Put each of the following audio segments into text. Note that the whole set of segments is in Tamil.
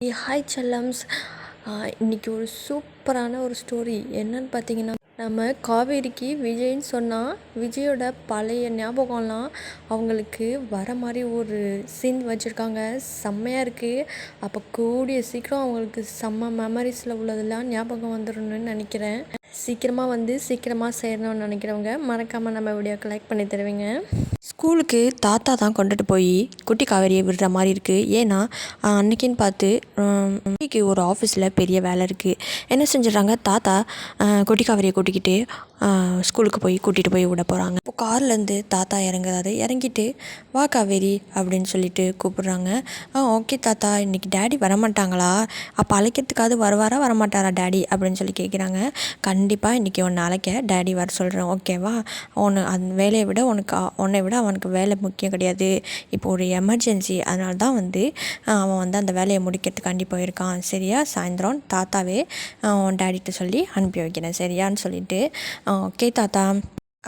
ஹாய் செல்லம்ஸ் இன்றைக்கி ஒரு சூப்பரான ஒரு ஸ்டோரி என்னன்னு பார்த்தீங்கன்னா நம்ம காவேரிக்கு விஜய்ன்னு சொன்னால் விஜயோட பழைய ஞாபகம்லாம் அவங்களுக்கு வர மாதிரி ஒரு சீன் வச்சுருக்காங்க. செம்மையாக இருக்குது அப்போ கூடிய சீக்கிரம் அவங்களுக்கு செம்ம மெமரிஸில் உள்ளதெல்லாம் ஞாபகம் வந்துடணும்னு நினைக்கிறேன். சீக்கிரமாக வந்து சீக்கிரமாக சேரணும்னு நினைக்கிறவங்க மறக்காமல் நம்ம வீடியோக்கு லைக் பண்ணி தருவீங்க. ஸ்கூலுக்கு தாத்தா தான் கொண்டுட்டு போய் குட்டி காவேரியை விடுற மாதிரி இருக்குது ஏன்னா அன்னைக்குன்னு பார்த்து ஹம், ஒரு ஆஃபீஸில் பெரிய வேலை இருக்குது என்ன செஞ்சிடறாங்க? தாத்தா குட்டி காவேரியை கூட்டிக்கிட்டு ஸ்கூலுக்கு போய் கூட்டிகிட்டு போய் விட போகிறாங்க இப்போ கார்லேருந்து தாத்தா இறங்குறாரு. இறங்கிட்டு வா காவேரி அப்படின்னு சொல்லிட்டு கூப்பிடுறாங்க. ஆ ஓகே தாத்தா இன்றைக்கி டேடி வரமாட்டாங்களா? அப்போ அழைக்கிறதுக்காவது வருவாரா? வரமாட்டாரா டேடி? அப்படின்னு சொல்லி கேட்குறாங்க கண்டிப்பாக இன்றைக்கி ஒன்று அழைக்க டேடி வர சொல்கிறேன் ஓகேவா? ஒன்று அந்த வேலையை விட உனக்கு உன்னை விட அவனுக்கு வேலை முக்கியம் கிடையாது. இப்போ ஒரு எமர்ஜென்சி அதனால தான் வந்து அவன் வந்து அந்த வேலையை முடிக்கிறதுக்காண்டி போயிருக்கான். சரியா? சாயந்தரம் தாத்தாவே அஹ், உன் டேடிகிட்ட சொல்லி அனுப்பி வைக்கிறேன். சரியான்னு சொல்லிட்டு ஓகே தாத்தா.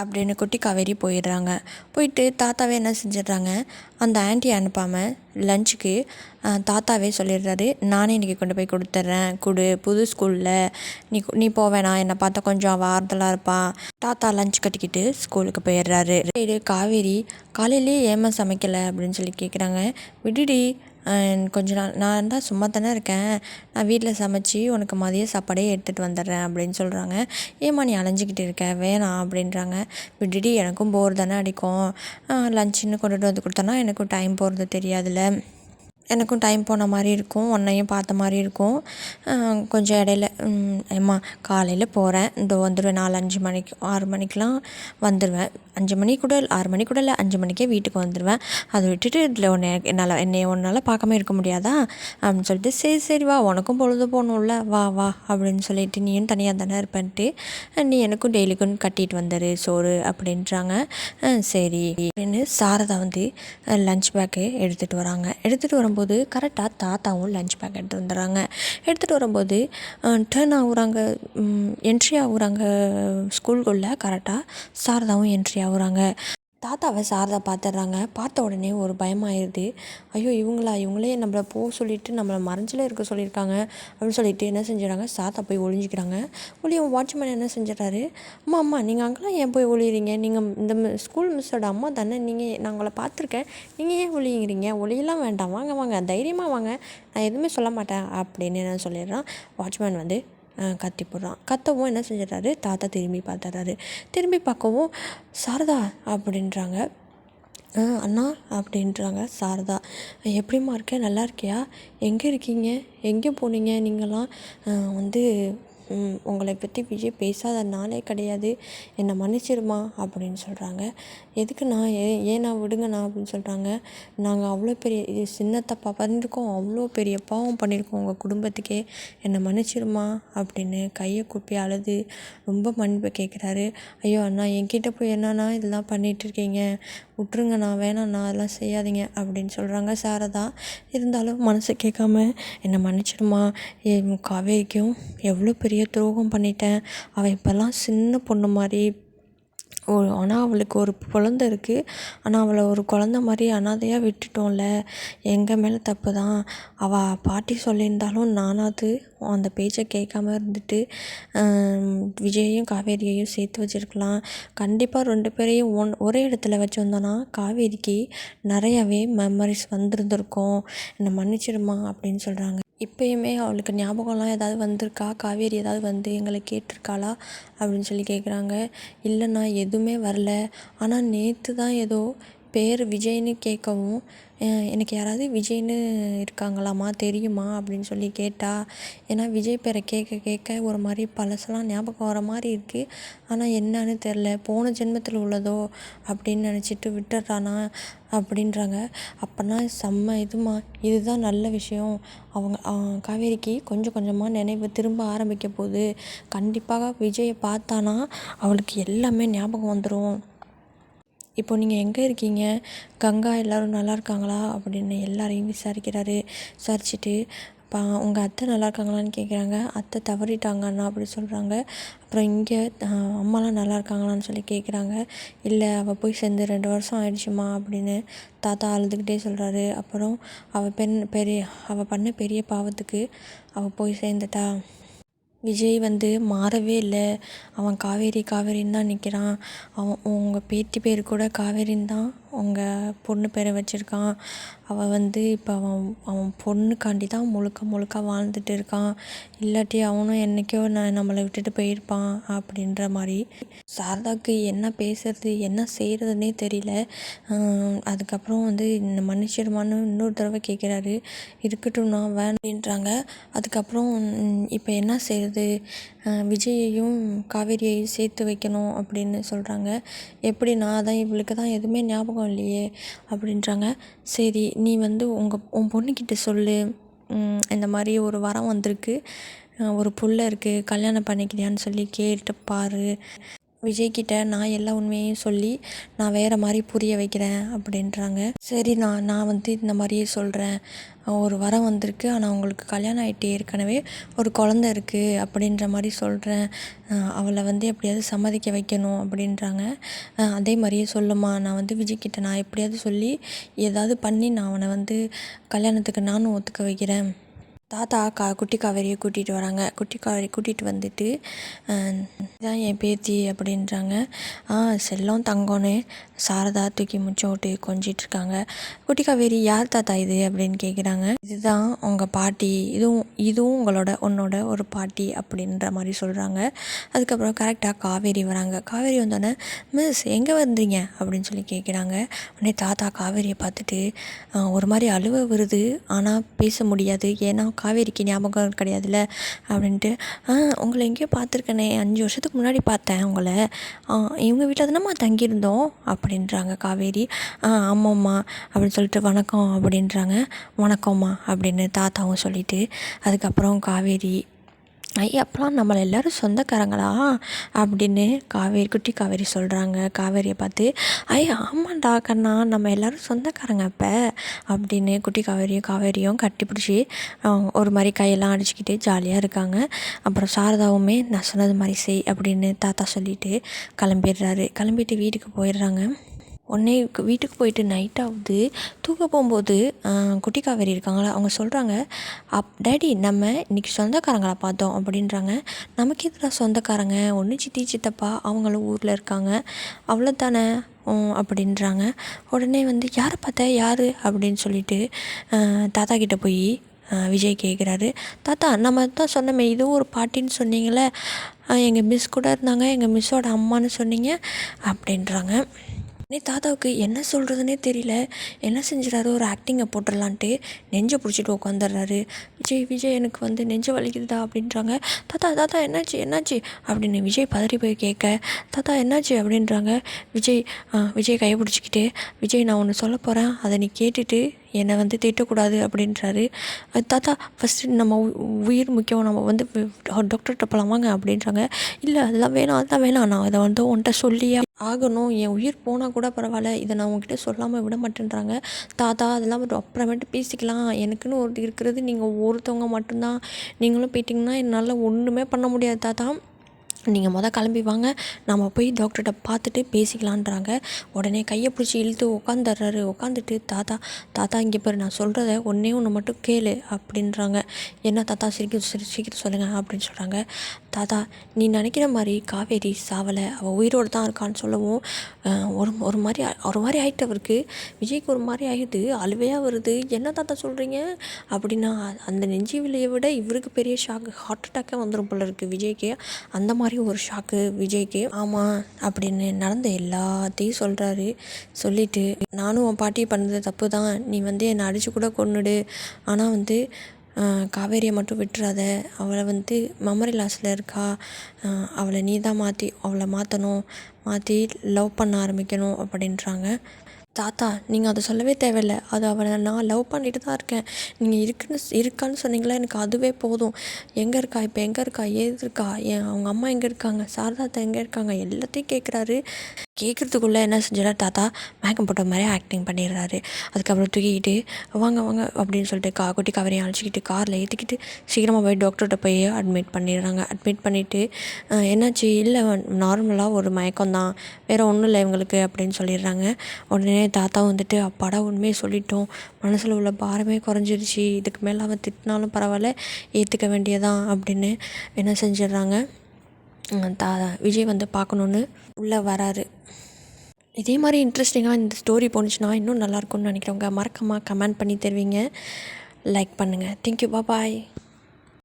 அப்படின்னு குட்டி காவேரி போயிடுறாங்க. போயிட்டு தாத்தாவே என்ன செஞ்சிடுறாங்க? அந்த ஆன்ட்டி அனுப்பாமல் லஞ்சுக்கு தாத்தாவே சொல்லிடுறாரு நானே இன்றைக்கி கொண்டு போய் கொடுத்துட்றேன். கொடு புது ஸ்கூலில் நீ நீ போவேணா என்னை பார்த்தா கொஞ்சம் வார்த்தலாக ஆறுதலாக இருப்பா. தாத்தா லஞ்ச் கட்டிக்கிட்டு ஸ்கூலுக்கு போயிடுறாரு. காவேரி காலையிலேயே ஏமா சமைக்கலை? அப்படின்னு சொல்லி கேட்குறாங்க விடுடி கொஞ்ச நாள் நான் தான் சும்மா தானே இருக்கேன். நான் வீட்டில் சமைச்சி உனக்கு மதிய சாப்பாடே எடுத்துகிட்டு வந்துடுறேன் அப்படின்னு சொல்கிறாங்க ஏம்மா நீ அலைஞ்சிக்கிட்டு இருக்க? வேணாம் அப்படின்றாங்க. விட்டுட்டு எனக்கும் போர் தானே அடிக்கும். லஞ்சுன்னு கொண்டுட்டு வந்து கொடுத்தோன்னா எனக்கும் டைம் போகிறது தெரியாதுல்ல. எனக்கும் டைம் போன மாதிரி இருக்கும். உன்னையும் பார்த்த மாதிரி இருக்கும். கொஞ்சம் இடையில ஏம்மா காலையில் போகிறேன் இந்த வந்துடுவேன் நாலு அஞ்சு மணிக்கு ஆறு மணிக்கெலாம் வந்துடுவேன் அஞ்சு மணி கூட ஆறு மணி கூட இல்லை அஞ்சு மணிக்கே வீட்டுக்கு வந்துடுவேன் அதை விட்டுட்டு இதில் உன்னை என்னால் என்னை ஒன்றால் பார்க்காம இருக்க முடியாதா? அப்படின்னு சொல்லிட்டு சரி சரி வா உனக்கும் பொழுது போகணும்ல வா வா அப்படின்னு சொல்லிட்டு நீயும் தனியாக தானே இருப்பேன்ட்டு நீ எனக்கும் டெய்லிக்கும் கட்டிட்டு வந்துடு சோறு அப்படின்றாங்க. சரி அப்படின்னு சாரதா வந்து லஞ்ச் பேக்கு எடுத்துகிட்டு வராங்க. எடுத்துகிட்டு வரும்போது கரெக்டாக தாத்தாவும் லஞ்ச் பேக் எடுத்துகிட்டு வந்துடுறாங்க. எடுத்துகிட்டு வரும்போது டேர்ன் ஆகுறாங்க என்ட்ரி ஆகுறாங்க ஸ்கூல்குள்ளே கரெக்டாக சாரதாவும் என்ட்ரி ஆகுறாங்க. தாத்தாவை சாரதா பார்த்துட்றாங்க பார்த்த உடனே ஒரு பயமாயிருது. ஐயோ இவங்களா? இவங்களே நம்மளை போக சொல்லிவிட்டு நம்மளை மறைஞ்சிலே இருக்க சொல்லியிருக்காங்க அப்படின்னு சொல்லிட்டு என்ன செஞ்சிடறாங்க சாத்தா போய் ஒழிஞ்சிக்கிறாங்க ஒளியும் வாட்ச்மேன் என்ன செஞ்சிடறாரு அம்மா அம்மா நீங்கள் அங்கெல்லாம் ஏன் போய் ஒளியிறீங்க? நீங்கள் இந்த ஸ்கூல் மிஸ்ஸோட அம்மா தானே. நீங்கள் நான் உங்களை பார்த்துருக்கேன். நீங்கள் ஏன் ஒளியுங்கிறீங்க ஒளியெல்லாம் வேண்டாம். வாங்க வாங்க. தைரியமாக வாங்க. நான் எதுவுமே சொல்ல மாட்டேன் அப்படின்னு என்ன சொல்லிடுறான். வாட்ச்மேன் வந்து கத்தி போடுறான். கத்தவும் என்ன செஞ்சிடறாரு? தாத்தா திரும்பி பார்த்துறாரு திரும்பி பார்க்கவும் சாரதா அப்படின்றாங்க. அண்ணா அப்படின்றாங்க சாரதா. எப்படிம்மா இருக்க? நல்லா இருக்கியா? எங்கே இருக்கீங்க? எங்கே போனீங்க? நீங்களாம் வந்து உங்களை பற்றி விஜய் பேசாத நாளே கிடையாது. என்னை மன்னிச்சிருமா அப்படின்னு சொல்கிறாங்க எதுக்குண்ணா ஏ ஏண்ணா விடுங்கண்ணா அப்படின்னு சொல்கிறாங்க நாங்கள் அவ்வளோ பெரிய இது சின்ன தப்பாக பண்ணியிருக்கோம். அவ்வளோ பெரிய பாவம் பண்ணியிருக்கோம் உங்கள் குடும்பத்துக்கே. என்னை மன்னிச்சிருமா அப்படின்னு கையை கூப்பி அழுது ரொம்ப மன்னிப்பு கேட்குறாரு ஐயோ அண்ணா என்கிட்ட போய் என்னண்ணா இதெல்லாம் பண்ணிகிட்ருக்கீங்க இருக்கீங்க? விட்ருங்கண்ணா வேணாண்ணா அதெல்லாம் செய்யாதீங்க அப்படின்னு சொல்கிறாங்க சாரதா. இருந்தாலும் மனசு கேட்காம என்னை மன்னிச்சிடுமா என் காவேரிக்கும் எவ்வளோ பெரிய துரோகம் பண்ணிட்டேன். அவள் இப்போல்லாம் சின்ன பொண்ணு மாதிரி ஒரு ஆனால் அவளுக்கு ஒரு குழந்த இருக்குது ஆனால் அவளை ஒரு குழந்த மாதிரி அனாதையாக விட்டுட்டோம்ல. எங்கள் மேலே தப்பு தான். அவள் பாட்டி சொல்லியிருந்தாலும் நானாவது அந்த பேச்சை கேட்காம இருந்துட்டு விஜயையும் காவேரியையும் சேர்த்து வச்சிருக்கலாம். கண்டிப்பாக ரெண்டு பேரையும் ஒன் ஒரே இடத்துல வச்சுருந்தோன்னா காவேரிக்கு நிறையவே மெமரிஸ் வந்திருந்திருக்கும். என்னை மன்னிச்சிடுமா அப்படின்னு சொல்கிறாங்க இப்போயுமே அவளுக்கு ஞாபகம்லாம் ஏதாவது வந்திருக்கா? காவேரி ஏதாவது வந்து எங்களை கேட்டிருக்காளா? அப்படின்னு சொல்லி கேட்குறாங்க இல்லைண்ணா எதுவுமே வரல. ஆனால் நேற்று தான் ஏதோ பேர் விஜய்னு கேட்கவும் எனக்கு யாராவது விஜய்னு இருக்காங்களாம்மா தெரியுமா? அப்படின்னு சொல்லி கேட்டா ஏன்னா விஜய் பேரை கேட்க கேட்க ஒரு மாதிரி பழசெல்லாம் ஞாபகம் வர மாதிரி இருக்குது ஆனால் என்னன்னு தெரில போன ஜென்மத்தில் உள்ளதோ? அப்படின்னு நினச்சிட்டு விட்டுறானா அப்படின்றாங்க. அப்போனா செம்ம இதுமா இதுதான் நல்ல விஷயம். அவங்க காவேரிக்கு கொஞ்சம் கொஞ்சமாக நினைவு திரும்ப ஆரம்பிக்க போகுது. கண்டிப்பாக விஜயை பார்த்தானா அவளுக்கு எல்லாமே ஞாபகம் வந்துடும் இப்போ நீங்கள் எங்கே இருக்கீங்க? கங்கா எல்லோரும் நல்லா இருக்காங்களா? அப்படின்னு எல்லாரையும் விசாரிக்கிறாரு. விசாரிச்சுட்டு பா உங்கள் அத்தை நல்லா இருக்காங்களான்னு கேட்குறாங்க அத்தை தவறிட்டாங்க அண்ணா அப்படி சொல்கிறாங்க அப்புறம் இங்கே அம்மாலாம் நல்லா இருக்காங்களான்னு சொல்லி கேட்குறாங்க இல்லை அவள் போய் சேர்ந்து ரெண்டு வருஷம் ஆயிடுச்சுமா அப்படின்னு தாத்தா அழுதுகிட்டே சொல்கிறாரு அப்புறம் அவள் பெண் பெரிய அவள் பண்ண பெரிய பாவத்துக்கு அவள் போய் சேர்ந்துட்டா. விஜய் வந்து மாறவே இல்லை. அவன் காவேரி காவேரின்னு தான் நிற்கிறான் அவன் உங்கள் பேத்தி பேர் கூட காவேரின்னு தான் உங்கள் பொண்ணு பேரை வச்சுருக்கான். அவள் வந்து இப்போ அவன் அவன் பொண்ணுக்காண்டி தான் முழுக்க முழுக்க வாழ்ந்துட்டு இருக்கான். இல்லாட்டி அவனும் என்றைக்கோ நான் நம்மளை விட்டுட்டு போயிருப்பான் அப்படின்ற மாதிரி. சாரதாவுக்கு என்ன பேசுறது என்ன செய்கிறதுனே தெரியல. அதுக்கப்புறம் வந்து இந்த மன்னிச்சிடுமான்னு இன்னொரு தடவை கேட்குறாரு இருக்கட்டும் நான் வேணுன்றாங்க அதுக்கப்புறம் இப்போ என்ன செய்கிறது விஜயையும் காவேரியையும் சேர்த்து வைக்கணும் அப்படின்னு சொல்கிறாங்க எப்படி நான் தான் இவளுக்கு தான் எதுவுமே ஞாபகம் இல்லையே அப்படின்றாங்க. சரி நீ வந்து உங்கள் உன் பொண்ணுக்கிட்ட சொல்லு. இந்த மாதிரி ஒரு வரம் வந்திருக்கு. ஒரு புள்ள இருக்குது கல்யாணம் பண்ணிக்கிறியான்னு சொல்லி கேட்டு பாரு. விஜய்கிட்ட நான் எல்லா உண்மையையும் சொல்லி நான் வேறு மாதிரி புரிய வைக்கிறேன் அப்படின்றாங்க. சரி நான் நான் வந்து இந்த மாதிரியே சொல்கிறேன் ஒரு வரம் வந்திருக்கு ஆனால் அவங்களுக்கு கல்யாணம் ஆகிட்டு ஏற்கனவே ஒரு குழந்த இருக்குது அப்படின்ற மாதிரி சொல்கிறேன் அவளை வந்து எப்படியாவது சம்மதிக்க வைக்கணும் அப்படின்றாங்க. அதே மாதிரியே சொல்லுமா நான் வந்து விஜய்கிட்ட நான் எப்படியாவது சொல்லி ஏதாவது பண்ணி நான் அவனை வந்து கல்யாணத்துக்கு நானும் ஒத்துக்க வைக்கிறேன். தாத்தா கா குட்டி காவேரியை கூட்டிகிட்டு வராங்க. குட்டி காவேரி கூட்டிகிட்டு வந்துட்டு இதான் என் பேத்தி அப்படின்றாங்க. ஆ செல்லம் தங்கம்னு சாரதா தூக்கி முச்சம் விட்டு கொஞ்சிட்ருக்காங்க குட்டி காவேரி யார் தாத்தா இது அப்படின்னு கேட்குறாங்க இதுதான் உங்கள் பாட்டி. இதுவும் இதுவும் உங்களோட உன்னோட ஒரு பாட்டி அப்படின்ற மாதிரி சொல்கிறாங்க அதுக்கப்புறம் கரெக்டாக காவேரி வராங்க. காவேரி வந்தோடனே மிஸ் எங்கே வந்தீங்க? அப்படின்னு சொல்லி கேட்குறாங்க உடனே தாத்தா காவேரியை பார்த்துட்டு ஒரு மாதிரி அழுவ வருது. ஆனால் பேச முடியாது. ஏன்னா காவேரிக்கு ஞாபகம் கிடையாதுல்ல? அப்படின்ட்டு உங்களை எங்கேயோ பார்த்துருக்கனே. அஞ்சு வருஷத்துக்கு முன்னாடி பார்த்தேன் உங்களை. இவங்க வீட்டில் தானம்மா தங்கியிருந்தோம்? அப்படின்றாங்க காவேரி. ஆ ஆமாம்மா. அப்படின்னு சொல்லிட்டு வணக்கம். அப்படின்றாங்க. வணக்கம்மா. அப்படின்னு தாத்தாவும் சொல்லிவிட்டு அதுக்கப்புறம் காவேரி ஐயா அப்போலாம் நம்மளை எல்லோரும் சொந்தக்காரங்களா? அப்படின்னு காவேரி குட்டி காவேரி சொல்கிறாங்க காவேரியை பார்த்து ஐயா ஆமாண்டா கண்ணா நம்ம எல்லோரும் சொந்தக்காரங்க அப்போ. அப்படின்னு குட்டி காவேரியும் காவேரியும் கட்டி பிடிச்சி ஒரு மாதிரி கையெல்லாம் அடிச்சுக்கிட்டு ஜாலியாக இருக்காங்க. அப்புறம் சாரதாவுமே நான் சொன்னது மாதிரி செய் அப்படின்னு தாத்தா சொல்லிட்டு கிளம்பிடுறாரு. கிளம்பிட்டு வீட்டுக்கு போயிடுறாங்க. உடனே வீட்டுக்கு போயிட்டு நைட் ஆகுது. தூங்க போகும்போது குட்டி காவேரி இருக்காங்களா? அவங்க சொல்கிறாங்க அப் டேடி நம்ம இன்றைக்கி சொந்தக்காரங்களை பார்த்தோம் அப்படின்றாங்க. நமக்கு எதிராக சொந்தக்காரங்க? ஒன்று சித்தி சித்தப்பா அவங்களும் ஊரில் இருக்காங்க. அவ்வளோதானே அப்படின்றாங்க. உடனே வந்து யாரை பார்த்த? யார்? அப்படின்னு சொல்லிட்டு தாத்தா கிட்டே போய் விஜய் கேட்குறாரு தாத்தா நம்ம தான் சொன்னோமே இதுவும் ஒரு பாட்டின்னு சொன்னீங்களே எங்கள் மிஸ் கூட இருந்தாங்க எங்கள் மிஸ்ஸோட அம்மான்னு சொன்னீங்க? அப்படின்றாங்க. உடனே தாத்தாவுக்கு என்ன சொல்கிறதுனே தெரியல. என்ன செஞ்சிடறாரு ஒரு ஆக்டிங்கை போட்டுடலான்ட்டு நெஞ்சை பிடிச்சிட்டு உட்காந்துடுறாரு விஜய் விஜய் எனக்கு வந்து நெஞ்சு வலிக்குதுதா அப்படின்றாங்க. தாத்தா தாத்தா என்னாச்சு? என்னாச்சு? அப்படின்னு விஜய் பதறி போய் கேட்க தாத்தா என்னாச்சு? அப்படின்றாங்க. விஜய் விஜய் கையை பிடிச்சிக்கிட்டு விஜய் நான் ஒன்று சொல்ல போகிறேன் அதை நீ கேட்டுட்டு என்னை வந்து திட்டக்கூடாது அப்படின்றாரு. தாத்தா ஃபஸ்ட்டு நம்ம உயிர் முக்கியம். நம்ம வந்து டாக்டர்கிட்ட போகலாம் வாங்க அப்படின்றாங்க. இல்லை அதெல்லாம் வேணாம் அதெல்லாம் வேணாம். நான் அதை வந்து உன்கிட்ட சொல்லியே ஆகணும் என் உயிர் போனால் கூட பரவாயில்ல இதை நான் உங்ககிட்ட சொல்லாமல் விட மாட்டேன்றாங்க. தாத்தா அதெல்லாம் அப்புறமேட்டு பேசிக்கலாம். எனக்குன்னு ஒரு இருக்கிறது நீங்கள் ஒருத்தவங்க மட்டும்தான். நீங்களும் போயிட்டிங்கன்னா என்னால் ஒன்றுமே பண்ண முடியாது தாத்தா. நீங்கள் மொதல் கிளம்பி வாங்க. நம்ம போய் டாக்டர்கிட்ட பார்த்துட்டு பேசிக்கலான்றாங்க. உடனே கையை பிடிச்சி இழுத்து உட்காந்துடுறாரு உட்காந்துட்டு தாத்தா தாத்தா இங்கே பாரு நான் சொல்கிறத ஒன்றே ஒன்று மட்டும் கேளு அப்படின்றாங்க. என்ன தாத்தா சிரிக்க சிரி சீக்கிரம் சொல்லுங்கள் அப்படின்னு சொல்கிறாங்க தாத்தா நீ நினைக்கிற மாதிரி காவேரி சாவலை அவள் உயிரோடு தான் இருக்கான்னு சொல்லவும் ஒரு ஒரு மாதிரி ஒரு மாதிரி ஆகிட்டு அவருக்கு. விஜய்க்கு ஒரு மாதிரி ஆகிடுது அழுவையாக வருது. என்ன தாத்தா சொல்கிறீங்க அப்படின்னா அந்த நெஞ்சி விலையை விட இவருக்கு பெரிய ஷாக்கு ஹார்ட் அட்டாக்கே வந்துடும் போல இருக்குது விஜய்க்கு. அந்த மாதிரி ஒரு ஷாக்கு விஜய்க்கு. ஆமாம் அப்படின்னு நடந்த எல்லாத்தையும் சொல்கிறாரு சொல்லிவிட்டு நானும் உன் பாட்டி பண்ணது தப்பு தான். நீ வந்து என்னை அடித்து கூட கொன்னுடு. ஆனால் வந்து காவேரியை மட்டும் விட்டுறாத. அவளை வந்து மெமரி லாஸில் இருக்கா? அவளை நீ தான் மாற்றி அவளை மாற்றணும் மாற்றி லவ் பண்ண ஆரம்பிக்கணும் அப்படின்றாங்க. தாத்தா நீங்கள் அதை சொல்லவே தேவையில்ல. அது அவளை நான் லவ் பண்ணிட்டு தான் இருக்கேன். நீங்கள் இருக்குன்னு இருக்கான்னு சொன்னீங்களா? எனக்கு அதுவே போதும். எங்கே இருக்கா? இப்போ எங்கே இருக்கா? ஏது இருக்கா? என் அவங்க அம்மா எங்கே இருக்காங்க? சாரதாத்தா எங்கே இருக்காங்க? எல்லாத்தையும் கேட்குறாரு கேட்குறதுக்குள்ளே என்ன செஞ்சிடறாரு தாத்தா மயக்கம் போட்ட மாதிரி ஆக்டிங் பண்ணிடுறாரு. அதுக்கப்புறம் தூக்கிக்கிட்டு வாங்க வாங்க அப்படின்னு சொல்லிட்டு கா குட்டி கவரையும் அழைச்சிக்கிட்டு காரில் ஏற்றிக்கிட்டு சீக்கிரமாக போய் டாக்டர்கிட்ட போய் அட்மிட் பண்ணிடுறாங்க. அட்மிட் பண்ணிவிட்டு என்னாச்சு? இல்லை நார்மலாக ஒரு மயக்கம் தான். வேறு ஒன்றும் இல்லை இவங்களுக்கு அப்படின்னு சொல்லிடுறாங்க. உடனே தாத்தா வந்துட்டு அப்பாடா உண்மையை சொல்லிட்டோம். மனசில் உள்ள பாரமே குறைஞ்சிருச்சு. இதுக்கு மேலே அவன் திட்டினாலும் பரவாயில்ல. ஏற்றுக்க வேண்டியதான் அப்படின்னு என்ன செஞ்சிடுறாங்க. தா விஜய் வந்து பார்க்கணுன்னு உள்ளே வராரு. இதே மாதிரி இன்ட்ரெஸ்டிங்காக இந்த ஸ்டோரி போணுச்சுன்னா இன்னும் நல்லாயிருக்கும்னு நினைக்கிறவங்க மறக்காமல் கமெண்ட் பண்ணி தருவீங்க. லைக் பண்ணுங்கள் தேங்க்யூ பாய்